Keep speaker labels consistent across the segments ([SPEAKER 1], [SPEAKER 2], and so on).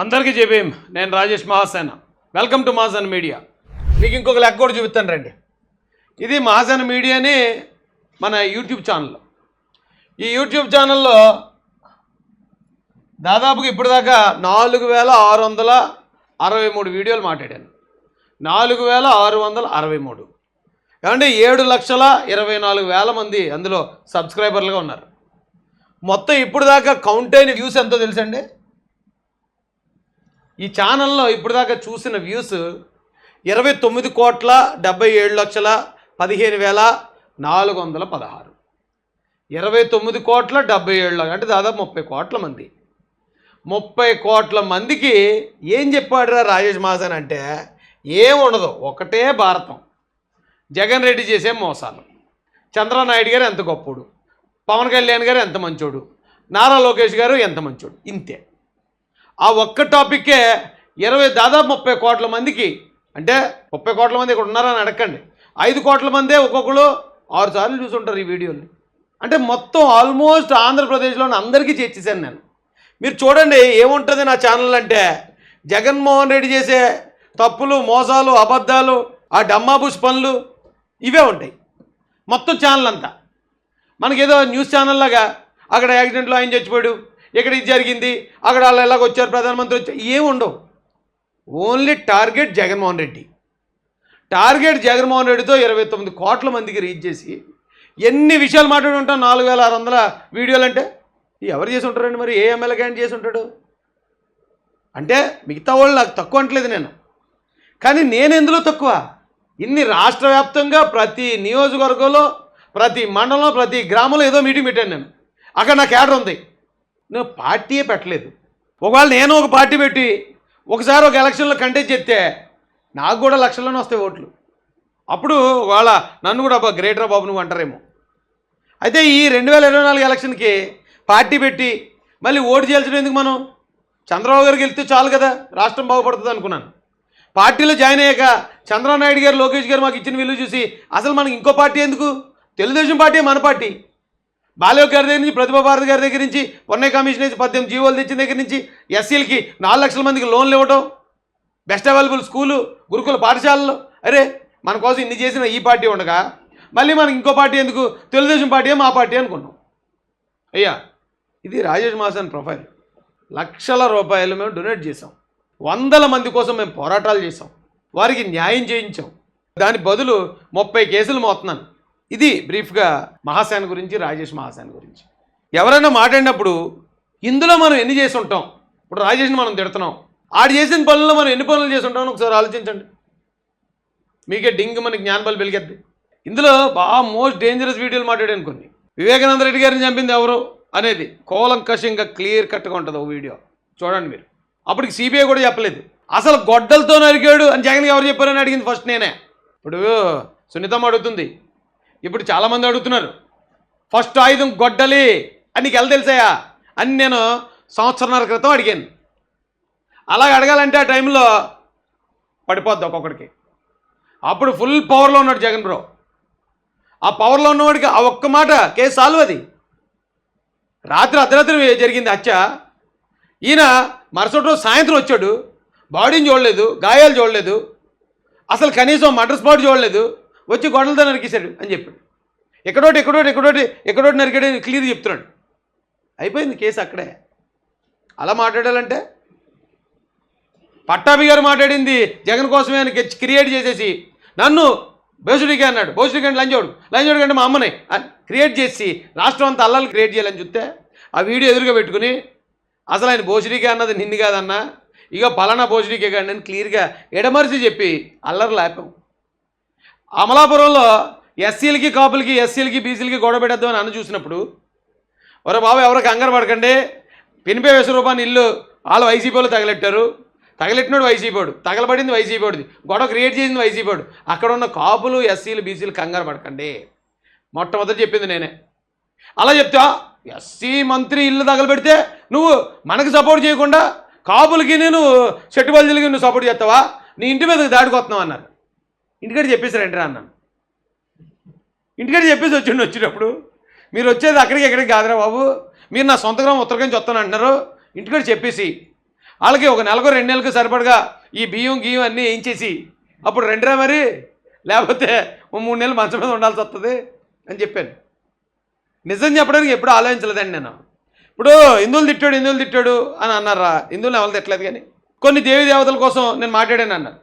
[SPEAKER 1] అందరికీ చెప్పేం నేను Rajesh Mahasena. Welcome to Mahasena media మీకు ఇంకొక లెక్క కూడా చూపిస్తాను రండి. ఇది మహాసేన మీడియాని మన యూట్యూబ్ ఛానల్ ఈ యూట్యూబ్ ఛానల్లో దాదాపుగా ఇప్పటిదాకా నాలుగు వేల ఆరు వందల అరవై మూడు వీడియోలు మాట్లాడాను. నాలుగు వేల ఆరు వందల అరవై మూడు. ఏమంటే ఏడు లక్షల ఇరవై నాలుగు వేల మంది అందులో సబ్స్క్రైబర్లుగా ఉన్నారు. మొత్తం ఇప్పుడు దాకా కౌంట్ అయిన వ్యూస్ ఎంతో తెలుసండి? ఈ ఛానల్లో ఇప్పటిదాకా చూసిన వ్యూస్ ఇరవై తొమ్మిది కోట్ల డెబ్బై ఏడు లక్షల పదిహేను వేల నాలుగు వందల పదహారు. ఇరవై తొమ్మిది కోట్ల డెబ్బై ఏడు అంటే దాదాపు ముప్పై కోట్ల మంది. ముప్పై కోట్ల మందికి ఏం చెప్పాడురా రాజేష్ మాసన్ అంటే ఏం ఉండదు ఒకటే భారతం. జగన్ రెడ్డి చేసే మోసాలు. చంద్రనాయుడు గారు ఎంత గొప్పోడు. పవన్ కళ్యాణ్ గారు ఎంత మంచోడు. నారా లోకేష్ గారు ఎంత మంచోడు. ఇంతే. ఆ ఒక్క టాపిక్కే ఇరవై దాదాపు ముప్పై కోట్ల మందికి అంటే ముప్పై కోట్ల మంది ఇక్కడ ఉన్నారని అడగండి ఐదు కోట్ల మందే ఒక్కొక్కరు ఆరు సార్లు చూసుంటారు ఈ వీడియోని. అంటే మొత్తం ఆల్మోస్ట్ ఆంధ్రప్రదేశ్లోని అందరికీ చేర్చేశాను నేను. మీరు చూడండి ఏముంటుంది నా ఛానల్ అంటే జగన్మోహన్ రెడ్డి చేసే తప్పులు మోసాలు అబద్ధాలు ఆ డమ్మాబుష్ పనులు ఇవే ఉంటాయి. మొత్తం ఛానల్ అంతా. మనకేదో న్యూస్ ఛానల్ లాగా అక్కడ యాక్సిడెంట్లో ఆయన చచ్చిపోయాడు. ఇక్కడ ఇది జరిగింది? అక్కడ వాళ్ళు ఎలాగ వచ్చారు? ప్రధానమంత్రి వచ్చారు? ఏముండవు ఉండవు. Only target Jaganmohan Reddy. Target Jaganmohan రెడ్డితో ఇరవై తొమ్మిది కోట్ల మందికి రీచ్ చేసి ఎన్ని విషయాలు మాట్లాడి ఉంటాం? నాలుగు వేల ఆరు వందల వీడియోలు అంటే ఎవరు చేసి ఉంటారండి మరి? ఏ ఎమ్మెల్యే క్యాండ్ చేసి ఉంటాడు? అంటే మిగతా వాళ్ళు నాకు తక్కువ అంటలేదు నేను. కానీ నేను ఎందులో తక్కువ? ఇన్ని రాష్ట్ర వ్యాప్తంగా ప్రతి నియోజకవర్గంలో ప్రతి మండలంలో ప్రతి గ్రామంలో ఏదో మీటింగ్ పెట్టాను నేను. అక్కడ నా క్యాడర్ ఉంది. నేను పార్టీయే పెట్టలేదు. ఒకవేళ నేను ఒక పార్టీ పెట్టి ఒకసారి ఒక ఎలక్షన్లో కంటెస్ట్ చేస్తే నాకు కూడా లక్షల్లోనే వస్తాయి ఓట్లు. అప్పుడు వాళ్ళ నన్ను కూడా అబ్బా గ్రేటర్ బాబు నువ్వు అంటారేమో. అయితే ఈ రెండు వేల ఇరవై నాలుగు ఎలక్షన్కి పార్టీ పెట్టి మళ్ళీ ఓటు చేయాల్సిన ఎందుకు మనం? చంద్రబాబు గారికి వెళ్తే చాలు కదా రాష్ట్రం బాగుపడుతుంది అనుకున్నాను. పార్టీలో జాయిన్ అయ్యాక చంద్రబాబు నాయుడు గారు లోకేష్ గారు మాకు ఇచ్చిన విలువ చూసి అసలు మనకి ఇంకో పార్టీ ఎందుకు? తెలుగుదేశం పార్టీ మన పార్టీ. బాలయోగ్ గారి దగ్గర నుంచి ప్రతిభా భారతి గారి దగ్గర నుంచి పొన్నయ్య కమిషన్ నుంచి పద్దెనిమిది జీవోలు తెచ్చిన దగ్గర నుంచి ఎస్సీలకి నాలుగు లక్షల మందికి లోన్లు ఇవ్వటం బెస్ట్ అవైలబుల్ స్కూలు గురుకుల పాఠశాలలు. అరే మన కోసం ఇన్ని చేసిన ఈ పార్టీ ఉండగా మళ్ళీ మనకి ఇంకో పార్టీ ఎందుకు? తెలుగుదేశం పార్టీ మా పార్టీ అనుకున్నాం అయ్యా ఇది రాజేష్ మాసన్ ప్రొఫైల్. లక్షల రూపాయలు మేము డొనేట్ చేసాం వందల మంది కోసం మేము పోరాటాలు చేసాం వారికి న్యాయం చేయించాం. దాని బదులు ముప్పై కేసులు మోతున్నాను ఇది బ్రీఫ్గా మహాశాన్ గురించి రాజేష్ మహాశాన్ గురించి. ఎవరైనా మాట్లాడినప్పుడు ఇందులో మనం ఎన్ని చేసి ఉంటాం? ఇప్పుడు రాజేష్ని మనం తిడుతున్నాం. ఆడు చేసిన పనుల్లో మనం ఎన్ని పనులు చేసి ఉంటామని ఒకసారి ఆలోచించండి. మీకే డింగ్ మనకి జ్ఞానబల్ వెలిగద్ది ఇందులో బాగా మోస్ట్ డేంజరస్ వీడియోలు మాట్లాడాను కొన్ని. వివేకానంద రెడ్డి గారిని చంపింది ఎవరు అనేది కోలంకషంగా క్లియర్ కట్గా ఉంటుంది ఒక వీడియో. చూడండి మీరు. అప్పటికి సిబిఐ కూడా చెప్పలేదు. అసలు గొడ్డలతో నరికాడు అని జగన్ ఎవరు చెప్పారని అడిగింది ఫస్ట్ నేనే. ఇప్పుడు సునీతమ్మ అడుగుతుంది ఇప్పుడు చాలామంది అడుగుతున్నారు. ఫస్ట్ ఆయుధం గొడ్డలి అని నీకు ఎలా తెలుసాయా అని నేను సంవత్సరంన్నర క్రితం అడిగాను. అలాగ అడగాలంటే ఆ టైంలో పడిపోద్ది ఒక్కొక్కడికి. అప్పుడు ఫుల్ పవర్లో ఉన్నాడు జగన్ బ్రో. ఆ పవర్లో ఉన్నవాడికి ఆ ఒక్క మాట కేసు సాల్వ్ అది. రాత్రి అర్ధరాత్రి జరిగింది. హత్య ఈయన మరుసటి రోజు సాయంత్రం వచ్చాడు. బాడీని చూడలేదు గాయాలు చూడలేదు. అసలు కనీసం మటర్ స్పాట్ చూడలేదు. వచ్చి గొడవలతో నరికేశాడు అని చెప్పాడు. ఎక్కడోటి ఎక్కడోటి ఎక్కడోటి ఎక్కడోటి నరికాడని క్లియర్ చెప్తున్నాడు. అయిపోయింది కేసు అక్కడే. అలా మాట్లాడాలంటే? పట్టాభి గారు మాట్లాడింది జగన్ కోసమే అని క్రియేట్ చేసేసి నన్ను భోసుడికి అన్నాడు. భోసుడికి అంటే లంచోడు. లంచోడు కంటే మా అమ్మనే. అని క్రియేట్ చేసి రాష్ట్రం అంతా అల్లలు క్రియేట్ చేయాలని చూస్తే ఆ వీడియో ఎదురుగా పెట్టుకుని అసలు ఆయన భోసుడికి అన్నది నిన్ను కాదన్నా ఇక పలానా భోసుడికే కానీ నేను క్లియర్గా ఎడమరిసి చెప్పి అల్లరి లేపాం. అమలాపురంలో ఎస్సీలకి కాపులకి ఎస్సీలకి బీసీలకి గొడవ పెట్టద్దామని అన్న చూసినప్పుడు ఒరే బాబు ఎవరు కంగారు పడకండి. పినిపే రూపాయలు ఇల్లు వాళ్ళు వైసీపీలో తగలెట్టారు. తగలెట్టినాడు వైసీపీడు తగలబడింది వైసీపీడిది గొడవ క్రియేట్ చేసింది వైసీపీడు అక్కడ ఉన్న కాపులు ఎస్సీలు బీసీలు కంగారు పడకండి. మొట్టమొదటి చెప్పింది నేనే. అలా చెప్తా ఎస్సీ మంత్రి ఇల్లు తగలబెడితే నువ్వు మనకు సపోర్ట్ చేయకుండా కాపులకి నేను చెట్టుబల్జీలకి నువ్వు సపోర్ట్ చేస్తావా? నీ ఇంటి మీదకి దాడికి వస్తున్నావు అన్నారు. ఇంటికాడ చెప్పేశారంటే అన్నాను ఇంటికాడ చెప్పేసి వచ్చిండి వచ్చినప్పుడు మీరు వచ్చేది అక్కడికి ఎక్కడికి కాదురా బాబు. మీరు నా సొంత గ్రామం ఉత్తరకాంచి వస్తాను అంటున్నారు. ఇంటికాడ చెప్పేసి వాళ్ళకి ఒక నెలకు రెండు నెలలకు సరిపడగా ఈ బియ్యం గియ్యం అన్నీ వేయించేసి అప్పుడు రెండురా మరి? లేకపోతే మూడు నెలలు మంచం మీద ఉండాల్సి వస్తుంది అని చెప్పాను. నిజం చెప్పడానికి ఎప్పుడు ఆలోచించలేదండి నేను. ఇప్పుడు హిందువులు తిట్టాడు హిందువులు తిట్టాడు అని అన్నారా? హిందువులు ఎవరు తిట్టలేదు కానీ కొన్ని దేవి దేవతల కోసం నేను మాట్లాడాను అన్నారు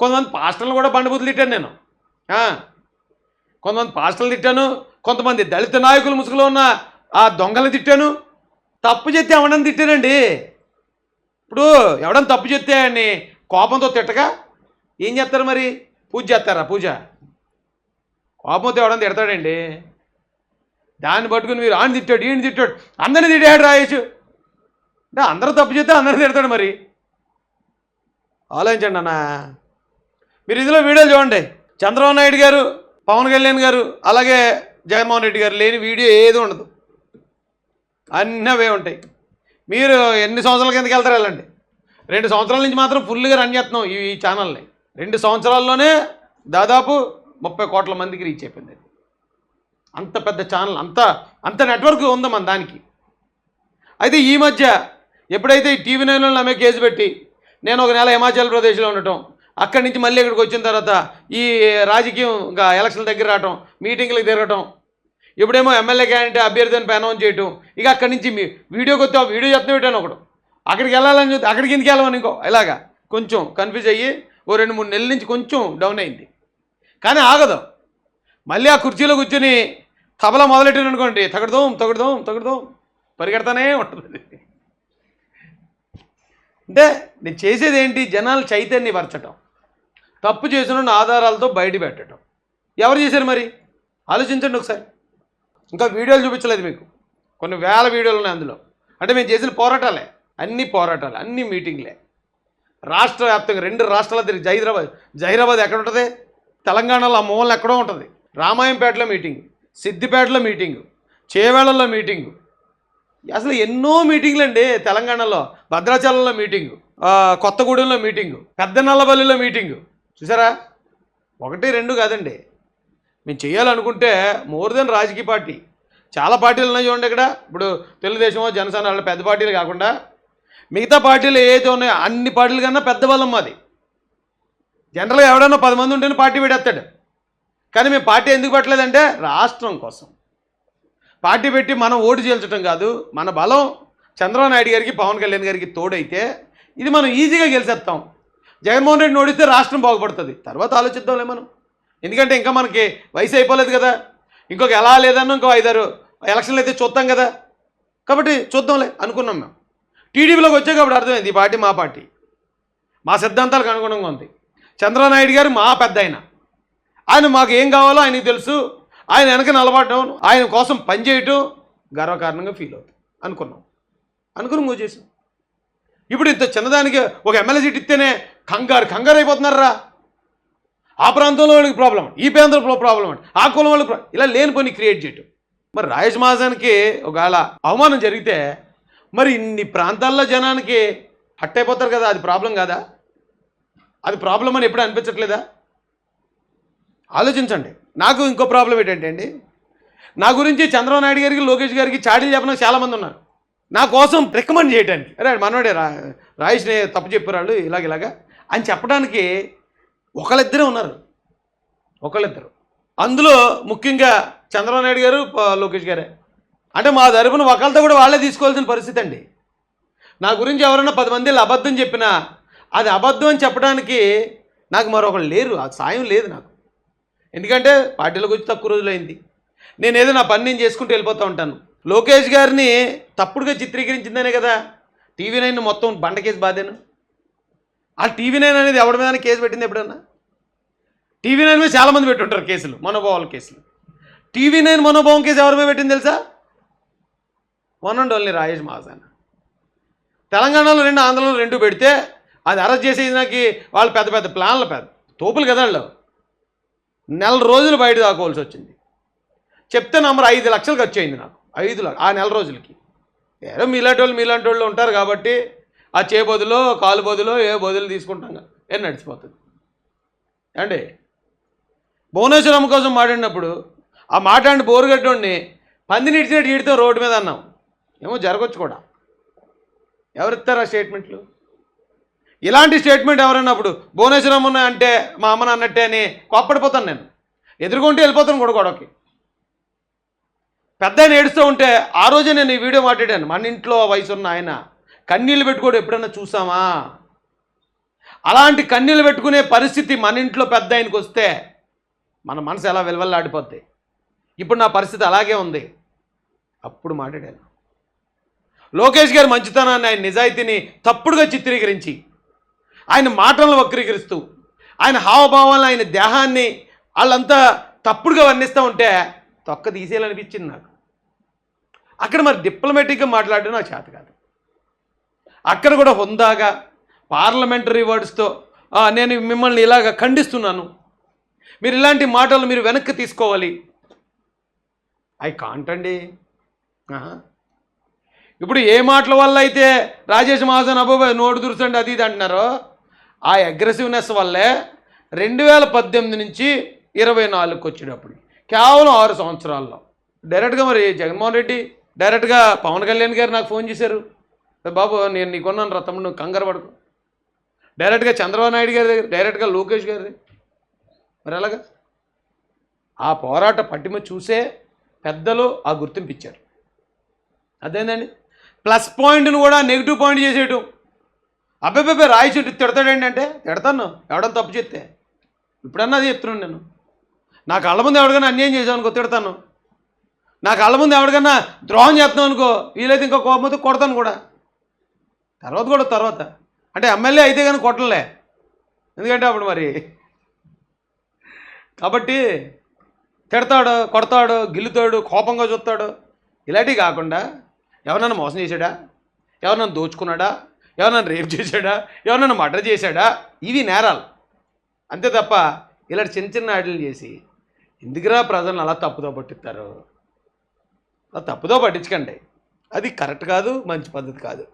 [SPEAKER 1] కొంతమంది పాస్టర్లు కూడా బండబూతులు తిట్టాను నేను. కొంతమంది పాస్టర్లు తిట్టాను కొంతమంది దళిత నాయకులు ముసుగులో ఉన్న ఆ దొంగలు తిట్టాను. తప్పు చేస్తే ఎవడని తిట్టానండి ఇప్పుడు ఎవడని తప్పు చేస్తే ఆయన్ని కోపంతో తిట్టగా ఏం చేస్తారు మరి? పూజ చేస్తారా పూజ? కోపంతో ఎవడని తిడతాడండి? దాన్ని పట్టుకుని మీరు ఆయన తిట్టాడు ఈయన తిట్టాడు అందరిని తిట్టాడు రాయచ్చు అంటే అందరూ తప్పు చేస్తే అందరిని తిడతాడు మరి. ఆలోచించండి అన్న. మీరు ఇందులో వీడియోలు చూడండి. చంద్రబాబు నాయుడు గారు పవన్ కళ్యాణ్ గారు అలాగే జగన్మోహన్ రెడ్డి గారు లేని వీడియో ఏది ఉండదు. అన్నీ అవే ఉంటాయి. మీరు ఎన్ని సంవత్సరాల కిందకి వెళ్తారు వెళ్ళండి. రెండు సంవత్సరాల నుంచి మాత్రం ఫుల్గా రన్ చేస్తున్నాం ఈ ఛానల్ని రెండు సంవత్సరాల్లోనే దాదాపు ముప్పై కోట్ల మందికి రీచ్ అయిపోయింది అది. అంత పెద్ద ఛానల్ అంత అంత నెట్వర్క్ ఉంది మన దానికి. అయితే ఈ మధ్య ఎప్పుడైతే ఈ టీవీ నైన్లో నా మీద కేసు పెట్టి నేను ఒక నెల హిమాచల్ ప్రదేశ్లో ఉండటం అక్కడి నుంచి మళ్ళీ ఇక్కడికి వచ్చిన తర్వాత ఈ రాజకీయం ఇంకా ఎలక్షన్ దగ్గర రావటం మీటింగ్లకు తిరగటం ఇప్పుడేమో ఎమ్మెల్యే క్యాండిడేట్ అభ్యర్థిని అనౌన్స్ చేయటం ఇక అక్కడి నుంచి మీ వీడియోకి వచ్చి వీడియో చెప్తున్నా పెట్టాను ఒకడు. అక్కడికి వెళ్ళాలని చూస్తే అక్కడికి ఎందుకు వెళ్ళమని ఇంకో ఇలాగా కొంచెం కన్ఫ్యూజ్ అయ్యి ఓ రెండు మూడు నెలల నుంచి కొంచెం డౌన్ అయింది. కానీ ఆగదు. మళ్ళీ ఆ కుర్చీలో కూర్చొని తబలా మొదలెట్టాను అనుకోండి తగడదాం తగడదాం తగడదాం పరిగెడతానే ఉంటుంది. అంటే నేను చేసేది ఏంటి? జనాలు చైతన్యపరచటం తప్పు చేసిన ఆధారాలతో బయట పెట్టడం. ఎవరు చేశారు మరి? ఆలోచించండి ఒకసారి. ఇంకా వీడియోలు చూపించలేదు మీకు. కొన్ని వేల వీడియోలు ఉన్నాయి అందులో. అంటే మేము చేసిన పోరాటాలే. అన్ని పోరాటాలు అన్ని మీటింగ్లే. రాష్ట్ర వ్యాప్తంగా రెండు రాష్ట్రాల తిరిగి హైదరాబాద్ జైదరాబాద్ ఎక్కడ ఉంటుంది? తెలంగాణలో ఆ మూలన ఎక్కడో ఉంటుంది. రామాయంపేటలో మీటింగ్ సిద్దిపేటలో మీటింగు చేవేళల్లో మీటింగు. అసలు ఎన్నో మీటింగ్లు అండి తెలంగాణలో. భద్రాచలంలో మీటింగు కొత్తగూడెంలో మీటింగు పెద్ద నల్లబల్లిలో మీటింగు. చూసారా? ఒకటి రెండు కాదండి. మేము చేయాలనుకుంటే మోర్ దెన్ రాజకీయ పార్టీ. చాలా పార్టీలు ఉన్నాయి చూడండి ఇక్కడ. ఇప్పుడు తెలుగుదేశం జనసేన వాళ్ళ పెద్ద పార్టీలు కాకుండా మిగతా పార్టీలు ఏదైతే ఉన్నాయో అన్ని పార్టీల కన్నా పెద్ద బలం మాది. జనరల్గా ఎవడన్నా పది మంది ఉంటేనే పార్టీ పెడేస్తాడు కానీ మేము పార్టీ ఎందుకు పెట్టలేదంటే రాష్ట్రం కోసం. పార్టీ పెట్టి మనం ఓటు చేల్చడం కాదు. మన బలం చంద్రబాబు నాయుడు గారికి పవన్ కళ్యాణ్ గారికి తోడైతే ఇది మనం ఈజీగా గెలిచేస్తాం. జగన్మోహన్ రెడ్డిని ఓడిస్తే రాష్ట్రం బాగుపడుతుంది. తర్వాత ఆలోచిద్దాంలే మనం. ఎందుకంటే ఇంకా మనకి వయసు అయిపోలేదు కదా. ఇంకొక ఎలా లేదన్నా ఇంకో ఐదారు ఎలక్షన్లు అయితే చూద్దాం కదా. కాబట్టి చూద్దాంలే అనుకున్నాం మేము. టీడీపీలోకి వచ్చాక అప్పుడు అర్థమైంది ఈ పార్టీ మా పార్టీ. మా సిద్ధాంతాలకు అనుగుణంగా ఉంది. చంద్రనాయుడు గారు మా పెద్ద ఆయన ఆయన మాకు ఏం కావాలో ఆయనకి తెలుసు. ఆయన వెనక నిలబడటం ఆయన కోసం పనిచేయటం గర్వకారణంగా ఫీల్ అవుతాం అనుకున్నాం. అనుకుని మూవ్ చేసాం ఇప్పుడు ఇంత చిన్నదానికి ఒక ఎమ్మెల్యే సీట్ ఇస్తేనే కంగారు కంగారు అయిపోతున్నారా ఆ ప్రాంతంలో వాళ్ళకి ప్రాబ్లం ఈ ప్రాంతంలో ప్రాబ్లం అంటే ఆ కులం వాళ్ళకి ఇలా లేని పని క్రియేట్ చేయటం. మరి రాయేష్ మహాజన్కి ఒకవేళ అవమానం జరిగితే మరి ఇన్ని ప్రాంతాల్లో జనానికి హట్ అయిపోతారు కదా అది ప్రాబ్లం కాదా? అది ప్రాబ్లం అని ఎప్పుడు అనిపించట్లేదా? ఆలోచించండి. నాకు ఇంకో ప్రాబ్లం ఏంటంటే అండి నా గురించి చంద్రబాబు నాయుడు గారికి లోకేష్ గారికి చాడీలు చెప్పడానికి చాలామంది ఉన్నారు. నా కోసం రికమెండ్ చేయడానికి అరే మనోడే రా రాయేష్నే తప్పు చెప్పారు వాళ్ళు ఇలాగ ఇలాగా. అని చెప్పడానికి ఒకళ్ళిద్దరే ఉన్నారు. ఒకళ్ళిద్దరు. అందులో ముఖ్యంగా చంద్రబాబు నాయుడు గారు లోకేష్ గారే. అంటే మా తరపున ఒకళ్ళతో కూడా వాళ్ళే తీసుకోవాల్సిన పరిస్థితి అండి. నా గురించి ఎవరైనా పది మంది అబద్ధం చెప్పినా అది అబద్ధం అని చెప్పడానికి నాకు మరొకళ్ళు లేరు. ఆ సాయం లేదు నాకు. ఎందుకంటే పార్టీలోకి వచ్చి తక్కువ రోజులైంది. నేను ఏదో నా పని నేను చేసుకుంటూ వెళ్ళిపోతూ ఉంటాను. లోకేష్ గారిని తప్పుడుగా చిత్రీకరించిందనే కదా. టీవీ నైన్ మొత్తం బండ కేసు బాధాను? ఆ టీవీ నైన్ అనేది ఎవరి మీద కేసు పెట్టింది ఎప్పుడన్నా? టీవీ నైన్ మీద చాలామంది పెట్టుంటారు కేసులు మనోభావాల కేసులు. టీవీ నైన్ మనోభావం కేసు ఎవరి మీద పెట్టింది తెలుసా? One and only Rajesh Mahajan తెలంగాణలో రెండు ఆంధ్రలో రెండు పెడితే అది అరెస్ట్ చేసేది నాకు వాళ్ళు పెద్ద పెద్ద ప్లాన్లు పెద్ద తోపులు కదా వాళ్ళు. నెల రోజులు బయట దాకోవాల్సి వచ్చింది. చెప్తే నంబర్ ఐదు లక్షలు ఖర్చు అయింది నాకు. ఐదు ఆ నెల రోజులకి. ఏదో మీలాంటి వాళ్ళు మీలాంటి వాళ్ళు ఉంటారు కాబట్టి ఆ చే బదులో కాలు బదులో ఏ బదులు తీసుకుంటాం ఏం నడిచిపోతుంది? అండి భువనేశ్వరం కోసం మాట్లాడినప్పుడు ఆ మాట్లాడిన బోరుగడ్డోడిని పందిని ఇడిచినట్టు ఈడితే రోడ్డు మీద అన్నాం. ఏమో జరగచ్చు కూడా. ఎవరిస్తారు ఆ స్టేట్మెంట్లు? ఇలాంటి స్టేట్మెంట్ ఎవరైనా అప్పుడు భువనేశ్వరం అంటే మా అమ్మని అన్నట్టే అని కోప్పడిపోతాను నేను. ఎదుర్కొంటే వెళ్ళిపోతాను కూడా గొడవకి. పెద్ద ఆయన ఏడుస్తూ ఉంటే ఆ రోజే నేను ఈ వీడియో మాట్లాడాను. మన ఇంట్లో వయసు ఉన్న ఆయన. కన్నీళ్ళు పెట్టుకోవడం ఎప్పుడన్నా చూసామా అలాంటి కన్నీళ్ళు పెట్టుకునే పరిస్థితి మన ఇంట్లో పెద్ద ఆయనకు వస్తే మన మనసు ఎలా వెలవెల్లాడిపోద్ది? ఇప్పుడు నా పరిస్థితి అలాగే ఉంది. అప్పుడు మాట్లాడాను. లోకేష్ గారి మంచితనాన్ని ఆయన నిజాయితీని తప్పుడుగా చిత్రీకరించి ఆయన మాటలను వక్రీకరిస్తూ ఆయన హావభావాలను ఆయన దేహాన్ని వాళ్ళంతా తప్పుడుగా వర్ణిస్తూ ఉంటే తొక్క తీసేయాలనిపించింది నాకు. అక్కడ మరి డిప్లొమాటిక్గా మాట్లాడడం నాకు చేత కాదు. అక్కడ కూడా హుందాగా పార్లమెంటరీ వర్డ్స్తో నేను మిమ్మల్ని ఇలాగ ఖండిస్తున్నాను. మీరు ఇలాంటి మాటలు మీరు వెనక్కి తీసుకోవాలి. ఐ కాంట్ అండి ఇప్పుడు ఏ మాటల వల్ల అయితే రాజేష్ మహాజన్ అబ్బాయి నోటు దురుసండి అది ఇది అంటున్నారో? ఆ అగ్రెసివ్నెస్ వల్లే రెండు వేల పద్దెనిమిది నుంచి ఇరవై నాలుగుకి వచ్చేటప్పుడు కేవలం ఆరు సంవత్సరాల్లో. డైరెక్ట్గా మరి జగన్మోహన్ రెడ్డి డైరెక్ట్గా పవన్ కళ్యాణ్ గారు నాకు ఫోన్ చేశారు. బాబు నేను నీకున్నాను రా తమ్ముడు నువ్వు కంగారు పడుకో. డైరెక్ట్గా చంద్రబాబు నాయుడు గారి దగ్గర డైరెక్ట్గా లోకేష్ గారి దగ్గర. మరి ఎలాగా? ఆ పోరాట పట్టిమ చూసే పెద్దలు ఆ గుర్తింపు ఇచ్చారు. అదేందండి? ప్లస్ పాయింట్ని కూడా నెగిటివ్ పాయింట్ చేసేయటం. అబ్బాయి రాయి చెట్టు తిడతాడండి అంటే తిడతాను ఎవడన్నా తప్పు చెప్తే. ఇప్పుడన్నా అది చెప్తున్నాను నేను. నా కళ్ళ ముందు ఎవరికైనా అన్యాయం చేసావు అనుకో తిడతాను. నా కళ్ళ ముందు ఎవరికైనా ద్రోహం చేస్తాం అనుకో వీలైతే ఇంకా కోపంతో కొడతాను కూడా. తర్వాత కూడా తర్వాత. అంటే ఎమ్మెల్యే అయితే కానీ కొట్టలే ఎందుకంటే అప్పుడు మరి. కాబట్టి తిడతాడు కొడతాడు గిల్లుతాడు కోపంగా చూస్తాడు. ఇలాంటివి కాకుండా ఎవరన్నా మోసం చేశాడా? ఎవరన్నా దోచుకున్నాడా? ఎవరన్నా రేప్ చేశాడా? ఎవరన్నా మర్డర్ చేశాడా? ఇవి నేరాలు. అంతే తప్ప ఇలాంటి చిన్న చిన్న ఆటలు చేసి ఎందుకురా ప్రజలను అలా తప్పుదో పట్టిస్తారు? అలా తప్పుదో పట్టించకండి. అది కరెక్ట్ కాదు మంచి పద్ధతి కాదు.